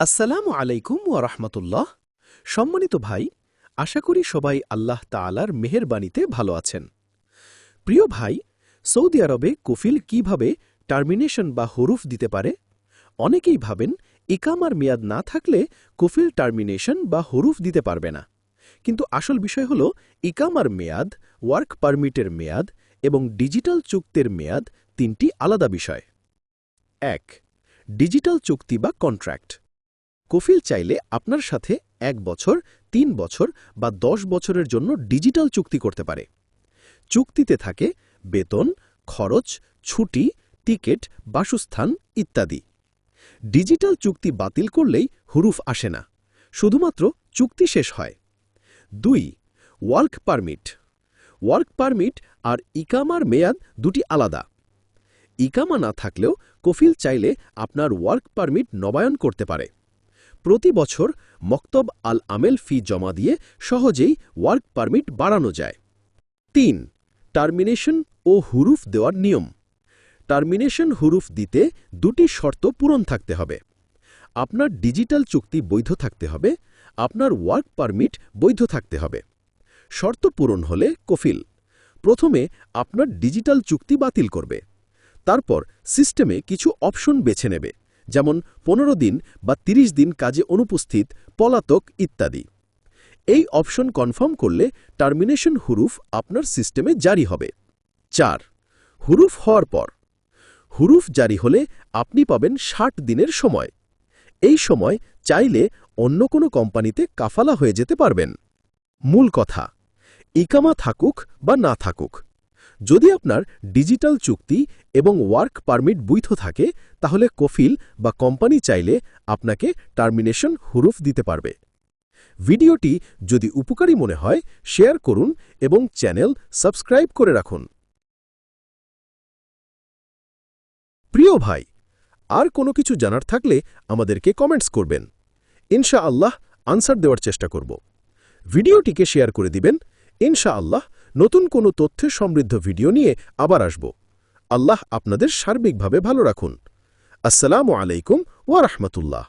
আসসালামু আলাইকুম ওয়া রাহমাতুল্লাহ। সম্মানিত ভাই, আশা করি সবাই আল্লাহ তাআলার মেহেরবানিতে ভালো আছেন। প্রিয় ভাই, সৌদি আরবে কফিল কীভাবে টার্মিনেশন বা হরুফ দিতে পারে? অনেকেই ভাবেন ইকামার মেয়াদ না থাকলে কফিল টার্মিনেশন বা হরুফ দিতে পারবে না। কিন্তু আসল বিষয় হল ইকামার মেয়াদ, ওয়ার্ক পারমিটের মেয়াদ এবং ডিজিটাল চুক্তির মেয়াদ তিনটি আলাদা বিষয়। এক, ডিজিটাল চুক্তি বা কন্ট্রাক্ট। কফিল চাইলে আপনার সাথে এক বছর, তিন বছর বা দশ বছরের জন্য ডিজিটাল চুক্তি করতে পারে। চুক্তিতে থাকে বেতন, খরচ, ছুটি, টিকিট, বাসস্থান ইত্যাদি। ডিজিটাল চুক্তি বাতিল করলেই হুরুফ আসে না, শুধুমাত্র চুক্তি শেষ হয়। দুই, ওয়ার্ক পারমিট। ওয়ার্ক পারমিট আর ইকামার মেয়াদ দুটি আলাদা। ইকামা না থাকলেও কফিল চাইলে আপনার ওয়ার্ক পারমিট নবায়ন করতে পারে। প্রতি বছর মক্তব আল আমেল ফি জমা দিয়ে সহজেই ওয়ার্ক পারমিট বাড়ানো যায়। তিন, টার্মিনেশন ও হুরুফ দেওয়ার নিয়ম। টার্মিনেশন হুরুফ দিতে দুটি শর্ত পূরণ থাকতে হবে। আপনার ডিজিটাল চুক্তি বৈধ থাকতে হবে, আপনার ওয়ার্ক পারমিট বৈধ থাকতে হবে। শর্ত পূরণ হলে কফিল। প্রথমে আপনার ডিজিটাল চুক্তি বাতিল করবে। তারপর সিস্টেমে কিছু অপশন বেছে নেবে। যেমন পনেরো দিন বা ৩০ দিন কাজে অনুপস্থিত, পলাতক ইত্যাদি। এই অপশন কনফার্ম করলে টার্মিনেশন হুরুফ আপনার সিস্টেমে জারি হবে। চার, হুরুফ হওয়ার পর। হুরুফ জারি হলে আপনি পাবেন ষাট দিনের সময়। এই সময় চাইলে অন্য কোনো কোম্পানিতে কাফালা হয়ে যেতে পারবেন। মূল কথা, ইকামা থাকুক বা না থাকুক যদি আপনার ডিজিটাল চুক্তি এবং ওয়ার্ক পারমিট বৈধ থাকে, তাহলে কফিল বা কোম্পানি চাইলে আপনাকে টার্মিনেশন হুরুফ দিতে পারবে। ভিডিওটি যদি উপকারী মনে হয়, শেয়ার করুন এবং চ্যানেল সাবস্ক্রাইব করে রাখুন। প্রিয় ভাই, আর কোনো কিছু জানার থাকলে আমাদেরকে কমেন্টস করবেন। ইনশা আল্লাহ আনসার দেওয়ার চেষ্টা করব। ভিডিওটিকে শেয়ার করে দিবেন। ইনশা আল্লাহ নতুন কোনো তথ্যে সমৃদ্ধ ভিডিও নিয়ে আবার আসব। আল্লাহ আপনাদের সার্বিকভাবে ভালো রাখুন। আসসালামু আলাইকুম ওয়া রাহমাতুল্লাহ।